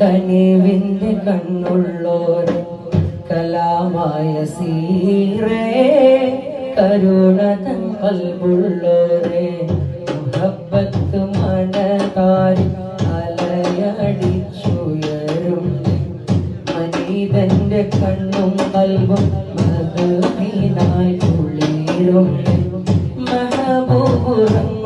കനിവിന്റെ കണ്ണുള്ളോരെ കലാമായ സീറേ കരുണതൻ കൽബുള്ളോരെ മുഹബത്ത് മനകാരി അലയടിച്ചുയരും മനീതന്റെ കണ്ണും കൽബും മധുമീനായി കുളിരും. മഹബൂബുറങ്ങും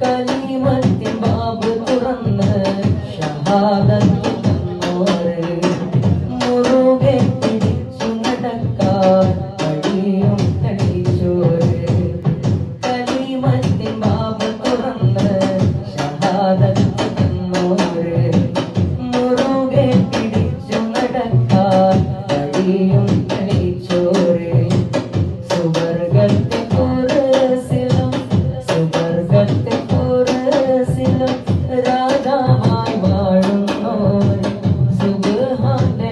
കലിമത്തിൻ ബാബ് തുറന്ന് ഷഹാദത്ത് Radha Mai Varun Noi Subhane